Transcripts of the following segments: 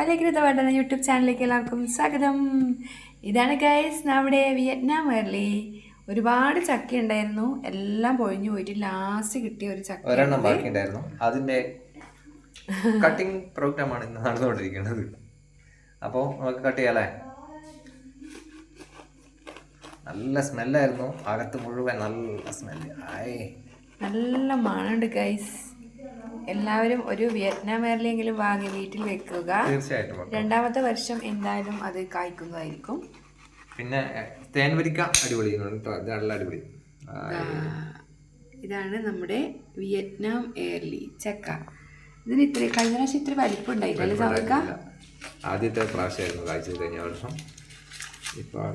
അലേക്കൃത പഠന യൂട്യൂബ് ചാനലിലേക്ക് എല്ലാവർക്കും സ്വാഗതം. ഇതാണ് ഗൈസ് നമ്മുടെ വിയറ്റ്നാം വേർലി. ഒരുപാട് ചക്ക ഉണ്ടായിരുന്നു. എല്ലാം പൊഴിഞ്ഞു പോയിട്ട് ലാസ്റ്റ് കിട്ടിയ ഒരു ചക്ക ഒരെണ്ണം ബാക്കിയുണ്ടായിരുന്നു. അതിന്റെ കട്ടിംഗ് പ്രോഗ്രാം ആണ് ഇന്ന് നടന്നുകൊണ്ടിരിക്കുന്നത്. അപ്പോൾ നമുക്ക് കട്ട് ചെയ്യാലേ? നല്ല സ്മെല്ലായിരുന്നു അകത്ത് മുഴുവൻ നല്ല സ്മെല്ല് ആയേ. നല്ല മണമുണ്ട് ഗൈസ് എല്ലാവരും ഒരു വിയറ്റ്നാം വേർലിയെങ്കിലും വാങ്ങി വീട്ടിൽ വെക്കുക. തീർച്ചയായിട്ടും. രണ്ടാമത്തെ വർഷം എന്തായാലും അത് കായ്ക്കുന്നതായിരിക്കും. പിന്നെ തേൻവരിക്ക അടിപൊളി നല്ല അടിപൊളി. ഇതാണ് നമ്മുടെ വിയറ്റ്നാം എയർലി ചക്ക. ഇതിന് ഇത്ര കഴിഞ്ഞ പ്രാവശ്യം ഇത്ര വലിപ്പം ഉണ്ടായിട്ടല്ലേ. സൗക്ക ആദ്യത്തെ പ്രാവശ്യമായിരുന്നു കാഴ്ച കഴിഞ്ഞ വർഷം. ഇപ്പോൾ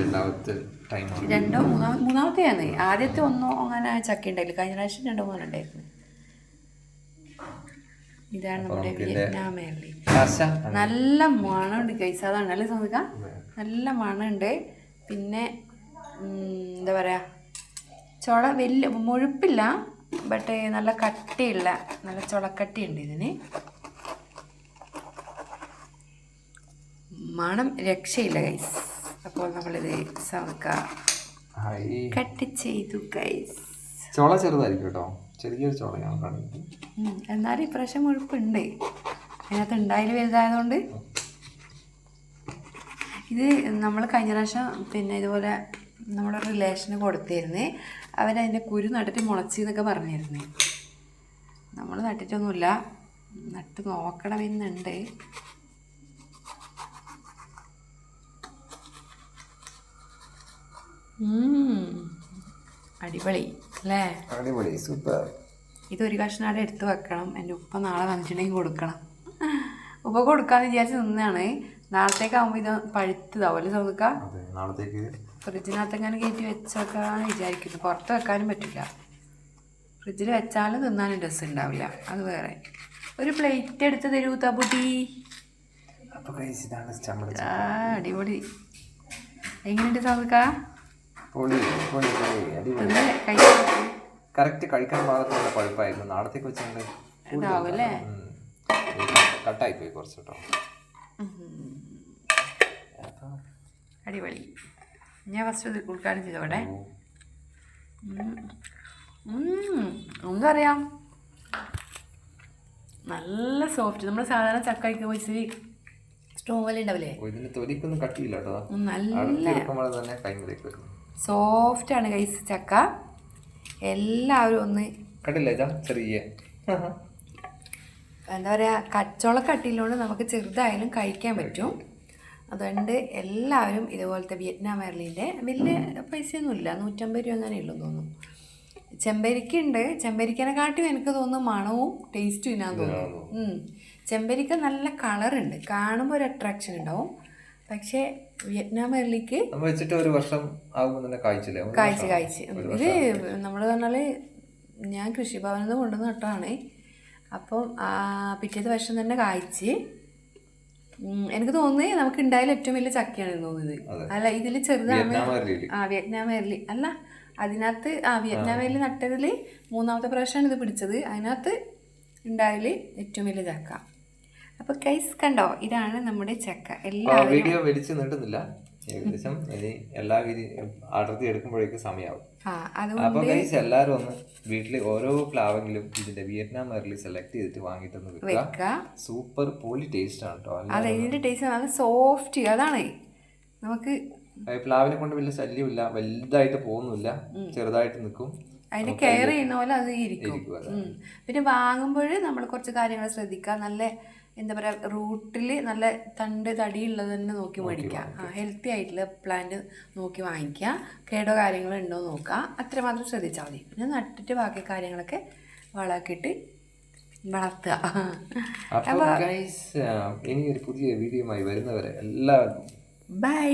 രണ്ടാമത്തെ ടൈം രണ്ടോ മൂന്നാമത്തെ മൂന്നാമത്തെയാണ് ആദ്യത്തെ ഒന്നോ അങ്ങനെ ചക്ക ഉണ്ടായില്ല. കഴിഞ്ഞ പ്രാവശ്യം രണ്ടോ മൂന്നോ ഉണ്ടായിരുന്നു. ഇതാണ് നമ്മുടെ വിയറ്റ്നാം എയർലി ആശ നല്ല മണമുണ്ട് കൈസ അതാണ് അല്ലേ സൗക നല്ല മണമുണ്ട്. പിന്നെ എന്താ പറയുക ചുള വലിയ മുഴുപ്പില്ല ബട്ട് നല്ല കട്ടിയുള്ള നല്ല ചുളക്കട്ടിയുണ്ട് ഇതിന്. മണം രക്ഷയില്ല കൈസ് അപ്പോൾ നമ്മളിത് സമുക്ക കട്ടി ചെയ്തു ഗൈസ് ചോള ചെറുതായിരിക്കും കേട്ടോ. ചെറിയൊരു ചോളയാണ് കാണുന്നത് എന്നാലും ഇപ്രാവശ്യം മുഴുപ്പുണ്ട് അതിനകത്ത് ഉണ്ടായാലും വലുതായതുകൊണ്ട്. ഇത് നമ്മൾ കഴിഞ്ഞ പ്രാവശ്യം പിന്നെ ഇതുപോലെ നമ്മുടെ റിലേഷന് കൊടുത്തിരുന്നേ അവരതിന്റെ കുരു നട്ടിട്ട് മുളച്ചി എന്നൊക്കെ പറഞ്ഞിരുന്നേ. നമ്മൾ നട്ടിട്ടൊന്നുമില്ല. നട്ട് നോക്കണമെന്നുണ്ട് ഉം. അടിപൊളി അല്ലേ? അടിപൊളി സൂപ്പർ ഇതൊരു കഷ്ണം അവിടെ എടുത്തു വെക്കണം. എന്റെ ഉപ്പ നാളെ വന്നിട്ടുണ്ടെങ്കിൽ കൊടുക്കണം. ഉപ്പ കൊടുക്കാന്ന് വിചാരിച്ച് നിന്നാണ്. നാളത്തേക്ക് ആകുമ്പോൾ ഇത് പഴുത്തതാവുമല്ലേ സൗദിക്ക? അതെ നാളത്തേക്ക്. ഫ്രിഡ്ജിനകത്തെങ്ങാനും കയറ്റി വെച്ചേക്കാന്ന് വിചാരിക്കുന്നു. പുറത്ത് വെക്കാനും പറ്റില്ല. ഫ്രിഡ്ജിൽ വെച്ചാലും തിന്നാനും രസം ഉണ്ടാവില്ല. അത് വേറെ. ഒരു പ്ലേറ്റ് എടുത്ത് തരൂ തബുട്ടി അടിപൊളി. എങ്ങനെയുണ്ട് സൗദിക്ക? പൊളി പൊളി പൊളി അടിപൊളി. തിന്ന് കറക്റ്റ് കഴിക്കാൻ പാകത്തുള്ള പഴുപ്പായിരുന്നു. നാളത്തേക്ക് വെച്ചുകൊണ്ട് കട്ടായി പോയി കുറച്ച് കേട്ടോ അടിപൊളി. ഞാൻ ഫസ്റ്റ് കുളിക്കാനും ഉൾക്കാടം ചെയ്തോടെ. എന്താ അറിയാം നല്ല സോഫ്റ്റ് നമ്മൾ സാധാരണ ചക്കയ്ക്ക് പോയി ഇച്ചിരി സ്റ്റോവൽ ഉണ്ടാവില്ലേ? തൊലിക്കൊന്നും കട്ടിയില്ല കേട്ടോ. നല്ല. അടുത്തെടുക്കുമ്പോൾ തന്നെ കൈമിലേക്ക് വരുന്നു സോഫ്റ്റ് ആണ് കൈസ് ചക്ക. എല്ലാവരും ഒന്ന് കണ്ടില്ല ഇതാ? ചെറിയ. എന്താ പറയുക കച്ചോള കട്ടിയിലോണ്ട് നമുക്ക് ചെറുതായാലും കഴിക്കാൻ പറ്റും. അതുകൊണ്ട് എല്ലാവരും ഇതുപോലത്തെ വിയറ്റ്നാം എയർലിന്റെ വലിയ പൈസയൊന്നുമില്ല. നൂറ്റമ്പത് രൂപ അങ്ങനെ ഉള്ളൂ തോന്നുന്നു. ചെമ്പരിക്ക ഉണ്ട് ചെമ്പരിക്കനെക്കാട്ടും എനിക്ക് തോന്നുന്നു മണവും ടേസ്റ്റും ഇല്ലാന്ന് തോന്നുന്നു. ചെമ്പരിക്ക നല്ല കളറുണ്ട് കാണുമ്പോൾ ഒരു അട്രാക്ഷൻ ഉണ്ടാവും. പക്ഷേ വിയറ്റ്നാം എയർലിക്ക് നമ്മൾ വെച്ചിട്ട് ഒരു വർഷം ആകുമ്പോൾ കായ്ച്ചില്ലേ കായ്ച്ച് ഇത് നമ്മൾ പറഞ്ഞാൽ ഞാൻ കൃഷിഭവനിൽ നിന്ന് കൊണ്ടുവന്ന നട്ടാണ്. അപ്പം പിറ്റേത്തെ വർഷം തന്നെ കായ്ച്ച്. എനിക്ക് തോന്നുന്നത് നമുക്ക് ഉണ്ടായാലും ഏറ്റവും വലിയ ചക്കയാണ് തോന്നുന്നത്. അല്ല ഇതിൽ ചെറുതാണ്. ആ വിയറ്റ്നാം വേർലി അല്ല അതിനകത്ത് ആ വിയറ്റ്നാം വേർലി നട്ടതിൽ മൂന്നാമത്തെ പ്രാവശ്യമാണ് ഇത് പിടിച്ചത്. അതിനകത്ത് ഉണ്ടായാൽ ഏറ്റവും വലിയ ചക്ക. അപ്പോൾ കൈസ് കണ്ടോ? ഇതാണ് നമ്മുടെ ചക്ക. എല്ലാ വീഡിയോ വലിച്ചു നീട്ടുന്നില്ല. ഏകദേശം ഇനി എല്ലാ അടർത്തി എടുക്കുമ്പോഴേക്കും സമയമാവും അപ്പൊ ഗൈസ് എല്ലാരും ഒന്ന് വീട്ടിൽ ഓരോ പ്ലാവെങ്കിലും ഇതിന്റെ വിയറ്റ്നാം എയർലി സെലക്ട് ചെയ്തിട്ട് വാങ്ങിയിട്ടൊന്ന് വെക്കുക. സൂപ്പർ പോളി ടേസ്റ്റ് ആണ് കേട്ടോ അതെ ഇതിന്റെ ടേസ്റ്റ് നല്ല സോഫ്റ്റ് അതാണ്. നമുക്ക് പ്ലാവിനെ കൊണ്ട് വലിയ ശല്യമില്ല. വലുതായിട്ട് പോകുന്നില്ല. ചെറുതായിട്ട് നിൽക്കും. അതിന് കെയർ ചെയ്യുന്ന പോലെ അത് ഇരിക്കും. പിന്നെ വാങ്ങുമ്പോൾ നമ്മൾ കുറച്ച് കാര്യങ്ങൾ ശ്രദ്ധിക്കുക. നല്ല എന്താ പറയുക റൂട്ടിൽ നല്ല തണ്ട് തടിയുള്ളത് തന്നെ നോക്കി മേടിക്കുക. ഹെൽത്തി ആയിട്ടുള്ള പ്ലാന്റ് നോക്കി വാങ്ങിക്കുക. കേടോ കാര്യങ്ങളോ ഉണ്ടോ നോക്കുക. അത്രമാത്രം ശ്രദ്ധിച്ചാൽ മതി. പിന്നെ നട്ടിട്ട് ബാക്കി കാര്യങ്ങളൊക്കെ വളമാക്കിയിട്ട് വളർത്തുക. അപ്പൊ ഗൈസ് ഇനി ഒരു പുതിയ വീഡിയോയുമായി വരുന്നവരെ എല്ലാവർക്കും ബൈ